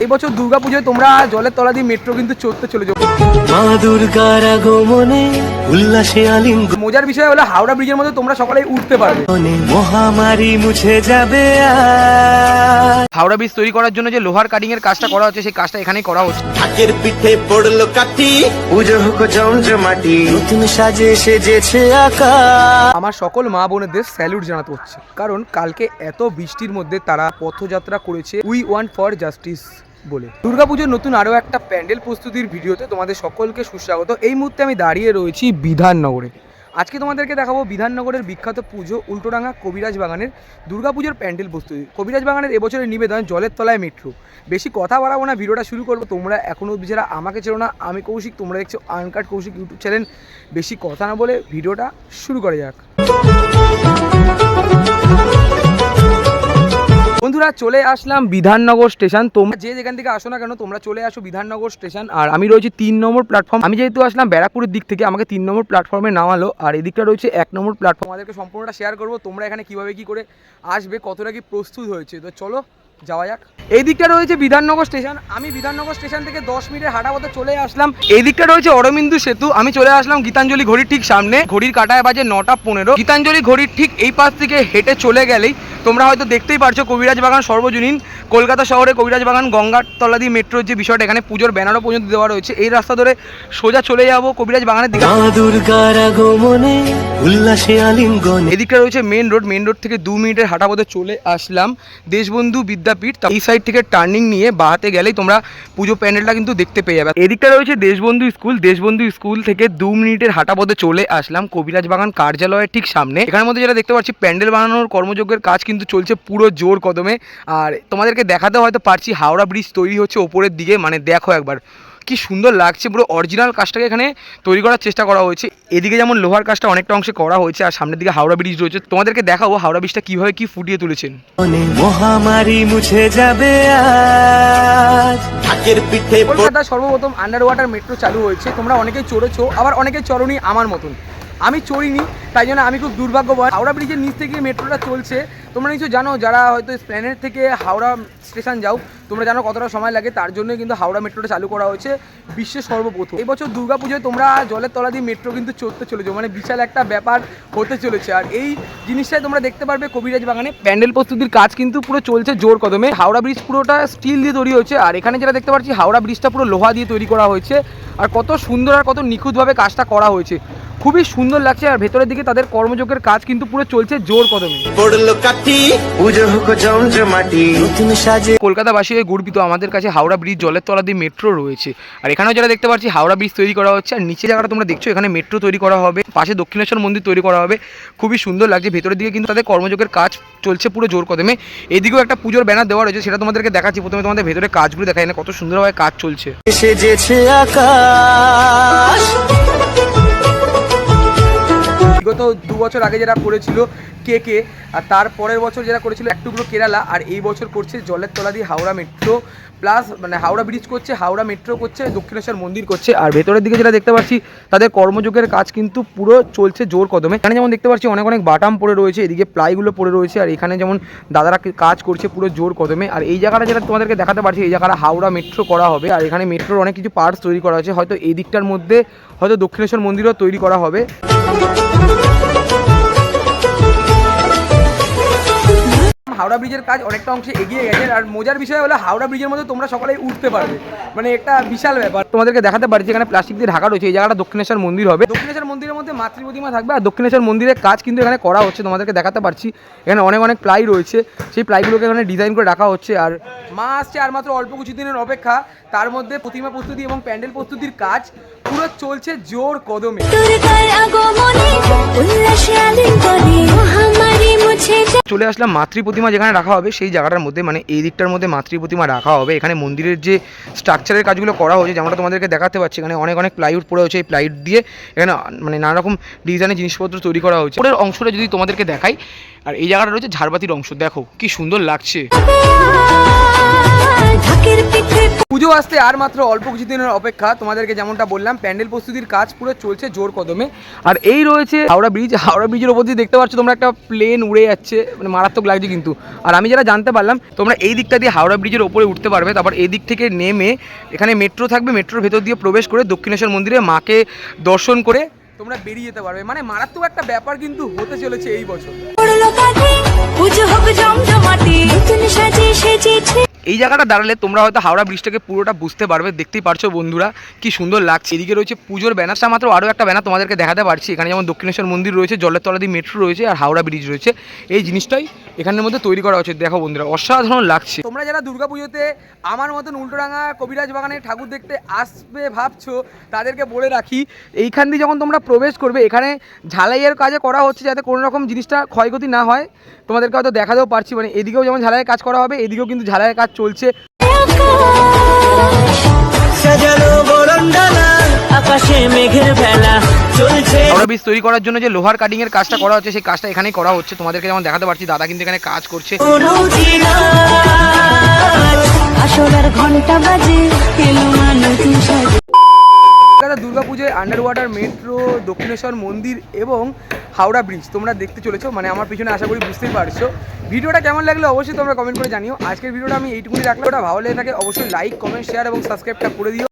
এই বছর দুর্গাপুজোয় তোমরা জলের তলা দিয়ে মেট্রো কিন্তু চড়তে চলে যাব মা দুর্গার আগমনে উল্লাসে আলিঙ্গনে মজার বিষয় হলো হাওড়া ব্রিজের মধ্যে তোমরা সকালে উঠতে পারবে মহামারী মুছে যাবে আজ। হাওড়া ব্রিজ তৈরি করার জন্য যে লোহার কাটিং এর কাজটা করা হচ্ছে সেই কাজটা এখানেই করা হচ্ছে। ঢাকের পিঠে পড়ল কাঠি। পুজো হোক জমজমাটি নতুন সাজে সেজেছে আকাশ। আমার সকল মা বোনেদের স্যালুট জানাতে হচ্ছে। কারণ কালকে এত বৃষ্টির মধ্যে তারা পথযাত্রা করেছে উই ওয়ান ফর জাস্টিস বলে। দুর্গাপুজোর নতুন আরও একটা প্যান্ডেল প্রস্তুতির ভিডিওতে তোমাদের সকলকে সুস্বাগত। এই মুহূর্তে আমি দাঁড়িয়ে রয়েছি বিধাননগরে। আজকে তোমাদেরকে দেখাবো বিধাননগরের বিখ্যাত পুজো উল্টোডাঙ্গা কবিরাজ বাগানের দুর্গাপুজোর প্যান্ডেল প্রস্তুতি কবিরাজ বাগানের এবছরের নিবেদন, জলের তলায় মেট্রো। বেশি কথা বাড়াবো না, ভিডিওটা শুরু করব। তোমরা এখনও অবধি যারা আমাকে চেনো না, আমি কৌশিক। তোমরা দেখছ আনকাট কৌশিক ইউটিউব চ্যানেল। বেশি কথা না বলে ভিডিওটা শুরু করা যাক। বন্ধুরা, চলে আসলাম বিধাননগর স্টেশন। তোমরা যে যেখান থেকে আসো না কেন, তোমরা চলে আসো বিধাননগর স্টেশন। আর আমি রয়েছি তিন নম্বর প্ল্যাটফর্ম আমি যেহেতু আসলাম ব্যারাকপুরের দিক থেকে, আমাকে তিন নম্বর প্ল্যাটফর্মে নামালো। আর এদিকটা রয়েছে এক নম্বর প্ল্যাটফর্ম আমাদেরকে সম্পূর্ণটা শেয়ার করব। তোমরা এখানে কীভাবে কি করে আসবে, কতটা কি প্রস্তুত হয়েছে। তো চলো, যাওয়া যাক। এই দিকটা রয়েছে বিধাননগর স্টেশন। আমি বিধাননগর স্টেশন থেকে দশ মিনিটের হাঁটা পথে চলে আসলাম। এই দিকটা রয়েছে অরবিন্দু সেতু। আমি চলে আসলাম গীতাঞ্জলি ঘড়ির ঠিক সামনে। ঘড়ির কাটায় বাজে নটা পনেরো। গীতাঞ্জলি ঘড়ির ঠিক এই পাশ থেকে হেঁটে চলে গেলেই তোমরা হয়তো দেখতেই পারছ কবিরাজ বাগান সর্বজনীন। কলকাতা শহরে কবিরাজ বাগান গঙ্গার তলা দিয়ে মেট্রোর যে বিষয়টা এখানে পুজোর ব্যানারও পর্যন্ত দেওয়া রয়েছে। এই রাস্তা ধরে সোজা চলে যাব কবিরাজ বাগানের দিকে। এদিকটা রয়েছে মেন রোড মেন রোড থেকে দু মিনিটের হাঁটা পথে চলে আসলাম। দেশবন্ধু বিদ্যাপীঠ এই সাইড থেকে টার্নিং নিয়ে বাহাতে গেলেই তোমরা পুজো প্যান্ডেলটা কিন্তু দেখতে পেয়ে যাবে। এদিকটা রয়েছে দেশবন্ধু স্কুল। দেশবন্ধু স্কুল থেকে দু মিনিটের হাঁটা পথে চলে আসলাম কবিরাজ বাগান কার্যালয়ের ঠিক সামনে। এখানের মধ্যে যেটা দেখতে পাচ্ছি প্যান্ডেল বানানোর কর্মযজ্ঞের কাজ কিন্তু চলছে পুরো জোর কদমে। আর তোমাদেরকে দেখাতে হয়তো পারছি হাওড়া ব্রিজ তৈরি হচ্ছে ওপরের দিকে মানে দেখো একবার। কি সুন্দর লাগছে পুরো অরিজিনাল কাজটাকে এখানে তৈরি করার চেষ্টা করা হয়েছে। এদিকে যেমন লোহার কাজটা অনেকটা অংশে করা হয়েছে আর সামনের দিকে হাওড়া ব্রিজ রয়েছে। তোমাদেরকে দেখাবো হাওড়া ব্রিজটা কীভাবে কি ফুটিয়ে তুলেছেন। মহামারী মুছে যাবে পিঠে কলকাতা সর্বপ্রথম আন্ডার ওয়াটার মেট্রো চালু হয়েছে। তোমরা অনেকেই চড়েছো আবার অনেকেই চড়নি আমার মতন। আমি চড়িনি তাই জন্য আমি খুব দুর্ভাগ্যবান হাওড়া ব্রিজের নিচ থেকে মেট্রোটা চলছে। তোমরা নিশ্চয়ই জানো, যারা হয়তো প্ল্যানেট থেকে হাওড়া স্টেশন যাও, তোমরা জানো কতটা সময় লাগে, তার জন্যই কিন্তু হাওড়া মেট্রোটা চালু করা হয়েছে বিশ্বের সর্বপ্রথম। এই বছর দুর্গাপুজোয় তোমরা জলের তলা দিয়ে মেট্রো কিন্তু চড়তে চলেছো মানে বিশাল একটা ব্যাপার হতে চলেছে। আর এই জিনিসটাই তোমরা দেখতে পারবে কবিরাজ বাগানে। প্যান্ডেল প্রস্তুতির কাজ কিন্তু পুরো চলছে জোর কদমে। হাওড়া ব্রিজ পুরোটা স্টিল দিয়ে তৈরি হয়েছে, আর এখানে যেটা দেখতে পাচ্ছি, হাওড়া ব্রিজটা পুরো লোহা দিয়ে তৈরি করা হয়েছে। আর কত সুন্দর আর কত নিখুঁতভাবে কাজটা করা হয়েছে। খুবই সুন্দর লাগছে আর ভেতরের দিকে তাদের কর্মযোগের কাজ কিন্তু পুরো চলছে জোর কদমে। কলকাতাবাসী হয়ে গর্বিত আমাদের কাছে হাওড়া ব্রিজ জলের তলা দিয়ে মেট্রো রয়েছে। আর এখানেও যারা দেখতে পাচ্ছি হাওড়া ব্রিজ তৈরি করা হচ্ছে আর নিচে জায়গাটা তোমরা দেখছ এখানে মেট্রো তৈরি করা হবে পাশে দক্ষিণেশ্বর মন্দির তৈরি করা হবে। খুবই সুন্দর লাগছে ভেতরের দিকে কিন্তু তাদের কর্মযোগের কাজ চলছে পুরো জোর কদমে। এদিকেও একটা পুজোর ব্যানার দেওয়া রয়েছে সেটা তোমাদেরকে দেখাচ্ছি। প্রথমে তোমাদের ভেতরে কাজগুলো দেখা না কত সুন্দরভাবে কাজ চলছে। সেজেছে আকাশ। বিগত দু বছর আগে যারা করেছিল কে কে, আর তার পরের বছর যারা করেছিল এক টুকরো কেরালা, আর এই বছর করছে জলের তলা দিয়ে হাওড়া মেট্রো। প্লাস মানে হাওড়া ব্রিজ করছে, হাওড়া মেট্রো করছে, দক্ষিণেশ্বর মন্দির করছে। আর ভেতরের দিকে যেটা দেখতে পাচ্ছি, তাদের কর্মযোগের কাজ কিন্তু পুরো চলছে জোর কদমে। এখানে যেমন দেখতে পাচ্ছি, অনেক অনেক বাটাম পড়ে রয়েছে, এদিকে প্লাইগুলো পড়ে রয়েছে, আর এখানে যেমন দাদারা কাজ করছে পুরো জোর কদমে। আর এই জায়গাটা যেটা তোমাদেরকে দেখাতে পারছি, এই জায়গাটা হাওড়া মেট্রো করা হবে। আর এখানে মেট্রোর অনেক কিছু পার্টস তৈরি করা হয়েছে হয়তো এই দিকটার মধ্যে হয়তো দক্ষিণেশ্বর মন্দিরও তৈরি করা হবে। হাওড়া ব্রিজের কাজ অনেকটা অংশে এগিয়ে গেছে। আর মজার বিষয় হলো হাওড়া ব্রিজের মধ্যে তোমরা সকলেই উঠতে পারবে। মানে একটা বিশাল ব্যাপার। তোমাদেরকে দেখাতে পারি যেখানে প্লাস্টিক দিয়ে ঢাকা রয়েছে। এই জায়গাটা দক্ষিণেশ্বর মন্দির হবে। দক্ষিণেশ্বর মন্দিরের মধ্যে মাতৃ প্রতিমা থাকবে। আর দক্ষিণেশ্বর মন্দিরের কাজ কিন্তু এখানে করা হচ্ছে। তোমাদেরকে দেখাতে পারছি। এখানে অনেক অনেক প্লাই রয়েছে। সেই প্লাইগুলোকে এখানে ডিজাইন করে রাখা হচ্ছে। আর মা আসছে আর মাত্র অল্প কিছু দিনের অপেক্ষা। তার মধ্যে প্রতিমা প্রস্তুতি এবং প্যান্ডেল প্রস্তুতির কাজ পুরো চলছে জোর কদমে। চলে আসলাম মাতৃ প্রতিমা যেখানে রাখা হবে সেই জায়গাটার মধ্যে মানে এই দিকটার মধ্যে মাতৃ প্রতিমা রাখা হবে। এখানে মন্দিরের যে স্ট্রাকচারের কাজগুলো করা হয়েছে যেমনটা তোমাদেরকে দেখাতে পাচ্ছি এখানে অনেক অনেক প্লাইউড পড়ে হয়েছে। এই প্লাইউড দিয়ে এখানে মানে নানা রকম ডিজাইনের জিনিসপত্র তৈরি করা হয়েছে। ওপরের অংশটা যদি তোমাদেরকে দেখাই আর এই জায়গাটা রয়েছে ঝাড়বাতির অংশ। দেখো কি সুন্দর লাগছে। পুজো আসতে আর মাত্র অল্প কিছুদিনের অপেক্ষা। তোমাদেরকে যেমনটা বললাম প্যান্ডেল প্রস্তুতির কাজ পুরো চলছে জোর কদমে। আর এই রয়েছে হাওড়া ব্রিজ। হাওড়া ব্রিজের ওপর দিয়ে দেখতে পাচ্ছ তোমরা একটা প্লেন উড়ে যাচ্ছে মানে মারাত্মক লাগছে কিন্তু। আর আমি যারা জানতে পারলাম তোমরা এই দিকটা দিয়ে হাওড়া ব্রিজের ওপরে উঠতে পারবে। তারপর এই দিক থেকে নেমে এখানে মেট্রো থাকবে। মেট্রোর ভেতর দিয়ে প্রবেশ করে দক্ষিণেশ্বর মন্দিরে মাকে দর্শন করে তোমরা বেরিয়ে যেতে পারবে। মানে মারাত্মক একটা ব্যাপার কিন্তু হতে চলেছে এই বছর। পুজো হোক জমজমাটি। নতুন সাজে সেজেছে। এই জায়গাটা দাঁড়ালে তোমরা হয়তো হাওড়া ব্রিজটাকে পুরোটা বুঝতে পারবে, দেখতেই পারছ বন্ধুরা কি সুন্দর লাগছে। এদিকে রয়েছে পুজোর ব্যানারটা মাত্র আরও একটা ব্যানার তোমাদেরকে দেখাতে পারছি। এখানে যেমন দক্ষিণেশ্বর মন্দির রয়েছে জলের তলা দিয়ে মেট্রো রয়েছে আর হাওড়া ব্রিজ রয়েছে। এই জিনিসটাই এখানের মধ্যে তৈরি করা হচ্ছে দেখো বন্ধুরা, অসাধারণ লাগছে। তোমরা যারা দুর্গাপুজোতে আমার মতন উল্টোডাঙা কবিরাজ বাগানে ঠাকুর দেখতে আসবে ভাবছ, তাদেরকে বলে রাখি, এইখান দিয়ে যখন তোমরা প্রবেশ করবে, এখানে ঝালাইয়ের কাজে করা হচ্ছে যাতে কোনো রকম জিনিসটা ক্ষয়ক্ষতি না হয়। তোমাদেরকে হয়তো দেখাতেও পারছি মানে এদিকেও যেমন ঝালাইয়ের কাজ করা হবে, এদিকেও কিন্তু ঝালাইয়ের কাজ ভেলা চলছে। ব্রিজ তৈরি করার জন্য যে লোহার কাটিং এর কাজটা করা হচ্ছে সেই কাজটা এখানেই করা হচ্ছে। তোমাদেরকে যেমন দেখাতে পারছি দাদা কিন্তু এখানে কাজ করছে। ঘণ্টা বাজে কলকাতা দুর্গাপুজোয় আন্ডার ওয়াটার মেট্রো দক্ষিণেশ্বর মন্দির এবং হাওড়া ব্রিজ তোমরা দেখতে চলেছো মানে আমার পিছনে আশা করি বুঝতেই পারছ। ভিডিওটা কেমন লাগল অবশ্যই তোমরা কমেন্ট করে জানিও। আজকের ভিডিওটা আমি এইটুকুনি রাখলে ওটা ভালো লেগে থাকে অবশ্যই লাইক কমেন্ট শেয়ার এবং সাবস্ক্রাইবটা করে দিও।